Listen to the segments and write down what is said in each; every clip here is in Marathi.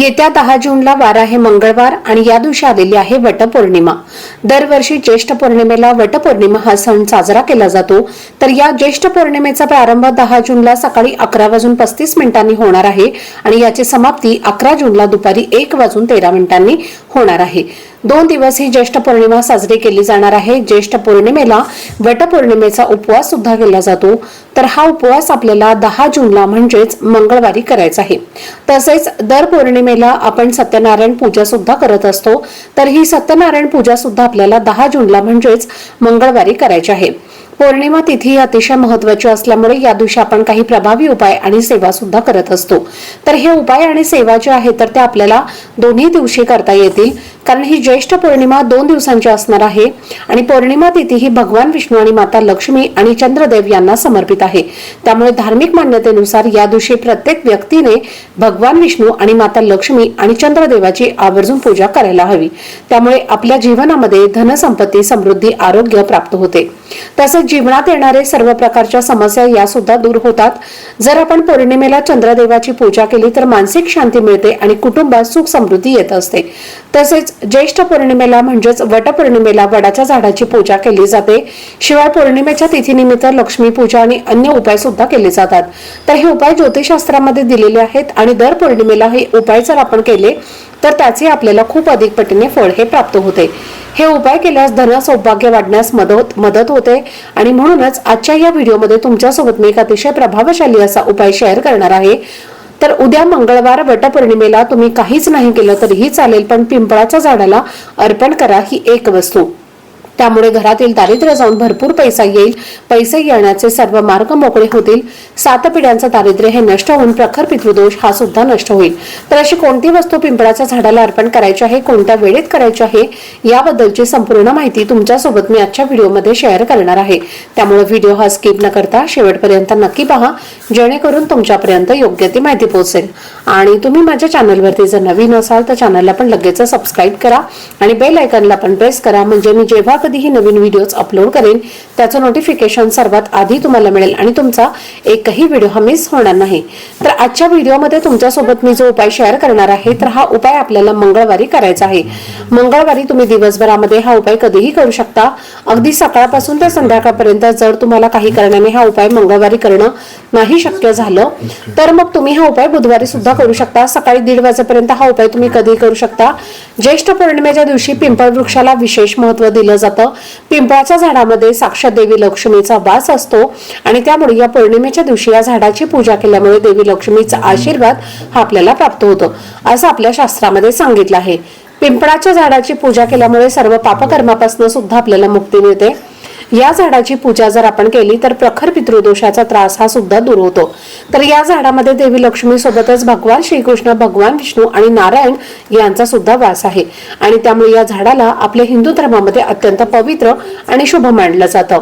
येत्या दहा जूनला वार आहे मंगळवार आणि या दिवशी आलेली आहे वटपौर्णिमा. दरवर्षी ज्येष्ठ पौर्णिमेला वटपौर्णिमा हा सण साजरा केला जातो. तर या ज्येष्ठ पौर्णिमेचा प्रारंभ दहा जूनला सकाळी अकरा वाजून पस्तीस मिनिटांनी होणार आहे आणि याची समाप्ती अकरा जूनला दुपारी एक वाजून तेरा मिनिटांनी होणार आहे. दोन दिवस ही ज्येष्ठ पौर्णिमा साजरी केली जाणार आहे. ज्येष्ठ पौर्णिमेला वटपौर्णिमेचा उपवास सुद्धा केला जातो. तर हा उपवास आपल्याला दहा जूनला म्हणजेच मंगळवारी करायचा आहे. तसेच दर पौर्णिमेला आपण सत्यनारायण पूजा सुद्धा करत असतो. तर ही सत्यनारायण पूजा सुद्धा आपल्याला दहा जूनला म्हणजेच मंगळवारी करायची आहे. पौर्णिमा तिथी ही अतिशय महत्वाची असल्यामुळे या दिवशी आपण काही प्रभावी उपाय आणि सेवा सुद्धा करत असतो. तर हे उपाय आणि सेवा जे आहे तर ते आपल्याला दोन्ही दिवशी करता येतील. कारण ही ज्येष्ठ पौर्णिमा दोन दिवसांची असणार आहे आणि पौर्णिमा तिथी ही भगवान विष्णू आणि माता लक्ष्मी आणि चंद्रदेव यांना समर्पित आहे. त्यामुळे धार्मिक मान्यतेनुसार या दिवशी प्रत्येक व्यक्तीने भगवान विष्णू आणि माता लक्ष्मी आणि चंद्रदेवाची आवर्जून पूजा करायला हवी. त्यामुळे आपल्या जीवनामध्ये धनसंपत्ती समृद्धी आरोग्य प्राप्त होते. तसेच जीवनात येणारे सर्व प्रकारच्या समस्या या सुद्धा दूर होतात. जर आपण पौर्णिमेला चंद्रदेवाची पूजा केली तर मानसिक शांती मिळते आणि कुटुंबात सुख समृद्धी येत असते. तसेच ज्येष्ठ पौर्णिमेला म्हणजेच वटपौर्णिमेला वडाच्या झाडाची पूजा केली जाते. शिवाय पौर्णिमेच्या तिथीनिमित्त लक्ष्मी पूजा आणि अन्य उपाय सुद्धा केले जातात. तर हे उपाय ज्योतिषशास्त्रामध्ये दिलेले आहेत आणि दर पौर्णिमेला हे उपाय जर आपण केले तर त्याचे आपल्याला खूप अधिक पटीने फळ हे प्राप्त होते. हे उपाय केल्यास धन सौभाग्य वाढण्यास मदत मदत होते. आणि म्हणूनच आजच्या या व्हिडिओमध्ये तुमच्यासोबत मी एक अतिशय प्रभावशाली असा उपाय शेअर करणार आहे. तर उद्या मंगळवार वटपौर्णिमेला तुम्ही काहीच नाही केलं तरीही चालेल पण पिंपळाच्या झाडाला अर्पण करा ही एक वस्तू. त्यामुळे घरातील दारिद्र्य जाऊन भरपूर पैसा येईल. पैसे येण्याचे सर्व मार्ग मोकळे होतील. सात पिढ्यांचं दारिद्र्य हे नष्ट होऊन प्रखर पितृदोष हा सुद्धा नष्ट होईल. तर अशी कोणती वस्तू पिंपळाच्या झाडाला अर्पण करायची आहे? कोणत्या वेळेत करायची आहे? याबद्दलची संपूर्ण माहिती तुमच्यासोबत मी आजच्या व्हिडिओमध्ये शेअर करणार आहे. त्यामुळे व्हिडिओ हा स्किप न करता शेवटपर्यंत नक्की पहा. जेणेकरून तुमच्यापर्यंत योग्य ती माहिती पोहोचेल. आणि तुम्ही माझ्या चॅनलवरती जर नवीन असाल तर चॅनलला पण लगेच सबस्क्राईब करा आणि बेल आयकनला पण प्रेस करा. म्हणजे मी जेव्हा कधीही नवीन व्हिडिओज अपलोड करेन. त्याचं नोटिफिकेशन सर्वात आधी तुम्हाला मिळेल आणि तुमचा एकही व्हिडिओ हा मिस होणार नाही. तर आजच्या व्हिडिओमध्ये तुमच्यासोबत मी जो उपाय शेअर करणार आहे तर हा उपाय आपल्याला मंगळवारी करायचा आहे. मंगळवारी तुम्ही दिवसभरामध्ये हा उपाय कधीही करू शकता. अगदी सकाळपासून ते संध्याकाळपर्यंत जर तुम्हाला काही कारणाने हा उपाय मंगळवारी करणं नाही शक्य झालं तर मग तुम्ही हा उपाय बुधवारी सुद्धा करू शकता. सकाळी दीड वाजेपर्यंत हा उपाय तुम्ही कधी करू शकता. ज्येष्ठ पौर्णिमेच्या दिवशी पिंपळ वृक्षाला विशेष महत्त्व दिलं जातं. पिंपळाच्या झाडामध्ये साक्षात देवी लक्ष्मीचा वास असतो आणि त्यामुळे या पौर्णिमेच्या दिवशी या झाडाची पूजा केल्यामुळे देवी लक्ष्मीचा आशीर्वाद हा आपल्याला प्राप्त होतो असं आपल्या शास्त्रामध्ये सांगितलं आहे. पिंपळाच्या झाडाची पूजा केल्यामुळे सर्व पापकर्मापासून सुद्धा आपल्याला मुक्ती मिळते. या झाडाची पूजा जर आपण केली तर प्रखर पितृदोषाचा त्रास हा सुद्धा दूर होतो. तर या झाडामध्ये देवी लक्ष्मी सोबतच भगवान श्रीकृष्ण भगवान विष्णू आणि नारायण यांचा सुद्धा वास आहे. आणि त्यामुळे या झाडाला आपल्या हिंदू धर्मामध्ये अत्यंत पवित्र आणि शुभ मानलं जातं.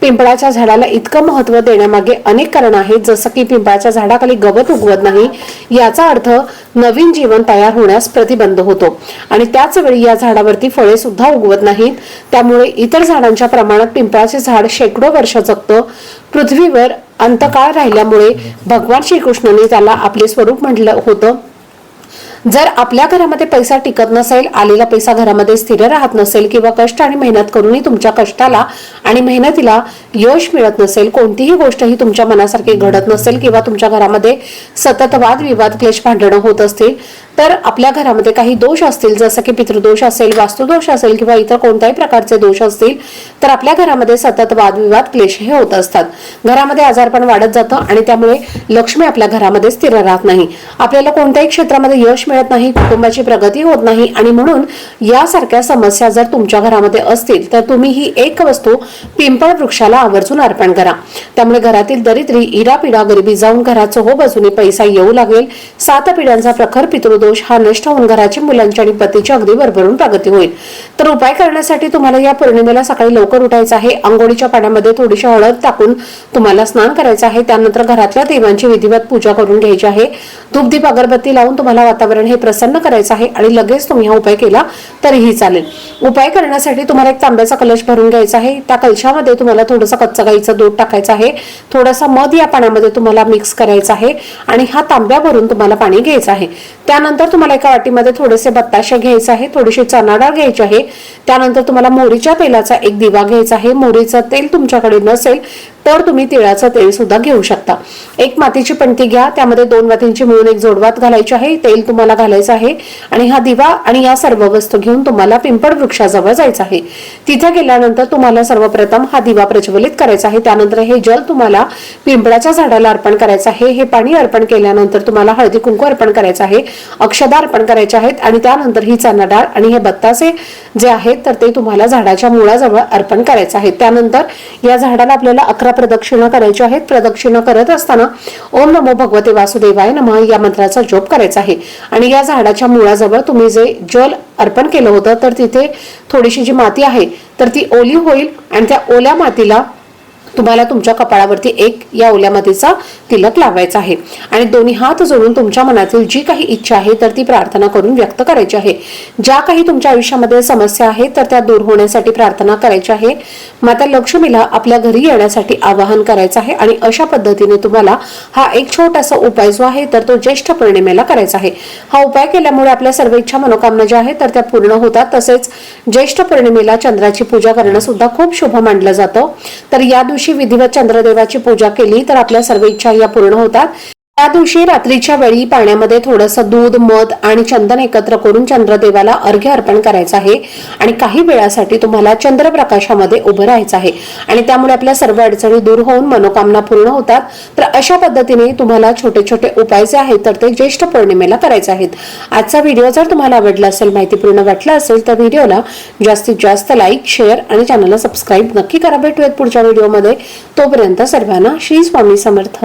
पिंपळाच्या झाडाला इतकं महत्त्व देण्यामागे अनेक कारण आहेत जसं की पिंपळाच्या झाडाखाली गवत उगवत नाही याचा अर्थ नवीन जीवन तयार होण्यास प्रतिबंध होतो. आणि त्याच वेळी या झाडावरती फळे सुद्धा उगवत नाहीत. त्यामुळे इतर झाडांच्या प्रमाणात पिंपळाचे झाड शेकडो वर्ष जगतं. पृथ्वीवर अंतकाळ राहिल्यामुळे भगवान श्रीकृष्णाने त्याला आपले स्वरूप म्हटलं होतं. जर आपल्या घरामध्ये पैसा टिकत नसेल आलेला पैसा घरामध्ये स्थिर राहत नसेल किंवा कष्ट आणि मेहनत करूनही तुमच्या कष्टाला आणि मेहनतीला यश मिळत नसेल कोणतीही गोष्ट ही तुमच्या मनासारखी घडत नसेल किंवा तुमच्या घरामध्ये सतत वादविवाद क्लेश भांडणं होत असतील तर आपल्या घरामध्ये काही दोष असतील जसं की पितृदोष असेल वास्तुदोष असेल किंवा इतर कोणत्याही प्रकारचे दोष असतील तर आपल्या घरामध्ये सतत वादविवाद क्लेश हे होत असतात. घरामध्ये आजारपण वाढत जातं आणि त्यामुळे लक्ष्मी आपल्या घरामध्ये स्थिर राहत नाही. आपल्याला कोणत्याही क्षेत्रामध्ये यश मिळत नाही कुटुंबाची प्रगती होत नाही आणि म्हणून यासारख्या समस्या जर तुमच्या घरामध्ये असतील तर तुम्ही ही एक वस्तू पिंपळ वृक्षाला आवर्जून अर्पण करा. त्यामुळे घरातील दरिद्री इरापिडा गरिबी जाऊन घरात हो बाजूने पैसा येऊ लागेल. सात पिढ्यांचा प्रखर पितृदोष दोष हा नष्ट होऊन घराची मुलांची आणि पतीची अगदी भरभरून प्रगती होईल. तर उपाय करण्यासाठी तुम्हाला या पौर्णिमेला सकाळी लवकर उठायचं आहे. आंघोळीच्या पाण्यामध्ये थोडीशी हळद टाकून तुम्हाला स्नान करायचं आहे. त्यानंतर घरातल्या देवांची विधिवत पूजा करून घ्यायची आहे. धूपदीप अगरबत्ती लावून तुम्हाला वातावरण हे प्रसन्न करायचं आहे आणि लगेच तुम्ही हा उपाय केला तरीही चालेल. उपाय करण्यासाठी तुम्हाला एक तांब्याचा कलश भरून घ्यायचा आहे. त्या कलशामध्ये तुम्हाला थोडंसं कच्चा गाईचं दूध टाकायचं आहे. थोडासा मध या पाण्यामध्ये तुम्हाला मिक्स करायचा आहे आणि हा तांब्या भरून तुम्हाला पाणी घ्यायचं आहे. त्यानंतर तुम्हाला एका वाटीमध्ये थोडेसे बत्ताशे घ्यायचे आहे थोडीशी चणा डाळ घ्यायची आहे. त्यानंतर तुम्हाला मोहरीच्या तेलाचा एक दिवा घ्यायचा आहे. मोहरीचं तेल तुमच्याकडे नसेल तर तुम्ही तिळाचं तेल सुद्धा घेऊ शकता. एक मातीची पणती घ्या त्यामध्ये दोन वातींची मिळून एक जोडवात घालायची आहे तेल तुम्हाला घालायचं आहे आणि हा दिवा आणि या सर्व वस्तू घेऊन तुम्हाला पिंपळ वृक्षाजवळ जायचं आहे. तिथे गेल्यानंतर तुम्हाला सर्वप्रथम हा दिवा प्रज्वलित करायचा आहे. त्यानंतर हे जल तुम्हाला पिंपळाच्या झाडाला अर्पण करायचं आहे. हे पाणी अर्पण केल्यानंतर तुम्हाला हळदी कुंकू अर्पण करायचं आहे अक्षदा अर्पण करायचे आहेत आणि त्यानंतर ही चणा डाळ आणि हे बत्तासे जे आहेत तर ते तुम्हाला झाडाच्या मुळाजवळ अर्पण करायचं आहे. त्यानंतर या झाडाला आपल्याला अकरा प्रदक्षिणा करायच्या आहेत प्रदक्षिणा करत असताना ओम नमो भगवते वासुदेवाय नमः या मंत्राचा जप करायचा आहे. आणि या झाडाच्या मुळाजवळ तुम्ही जे जल अर्पण केलं होतं तर तिथे थोडीशी जी माती आहे तर ती ओली होईल आणि त्या ओल्या मातीला तुम्हाला तुमच्या कपाळावरती एक या ओल्या मातीचा तिलक लावायचा आहे. आणि दोन्ही हात जोडून तुमच्या मनातील जी काही इच्छा आहे तर ती प्रार्थना करून व्यक्त करायची आहे. ज्या काही तुमच्या आयुष्यामध्ये समस्या आहेत तर त्या दूर होण्यासाठी प्रार्थना करायची आहे. माता लक्ष्मीला आपल्या घरी येण्यासाठी आवाहन करायचं आहे आणि अशा पद्धतीने तुम्हाला हा एक छोटासा उपाय जो आहे तर तो ज्येष्ठ पौर्णिमेला करायचा आहे. हा उपाय केल्यामुळे आपल्या सर्व इच्छा मनोकामना ज्या आहेत तर त्या पूर्ण होतात. तसेच ज्येष्ठ पौर्णिमेला चंद्राची पूजा करणं सुद्धा खूप शुभ मानलं जातं. तर या दिवशी विधिवत चंद्रदेवाची पूजा केली तर आपल्या सर्व इच्छा या पूर्ण होतात. त्या दिवशी रात्रीच्या वेळी पाण्यामध्ये थोडंसं दूध मध आणि चंदन एकत्र करून चंद्रदेवाला अर्घ्य अर्पण करायचं आहे आणि काही वेळासाठी तुम्हाला चंद्रप्रकाशामध्ये उभं राहायचं आहे. आणि त्यामुळे आपल्या सर्व अडचणी दूर होऊन मनोकामना पूर्ण होतात. तर अशा पद्धतीने तुम्हाला छोटे छोटे उपाय जे आहेत तर ते ज्येष्ठ पौर्णिमेला करायचे आहेत. आजचा व्हिडिओ जर तुम्हाला आवडला असेल माहितीपूर्ण वाटला असेल तर व्हिडिओला जास्तीत जास्त लाईक शेअर आणि चॅनलला सबस्क्राईब नक्की करा. भेटूयात पुढच्या व्हिडिओमध्ये. तोपर्यंत सर्वांना श्री स्वामी समर्थ.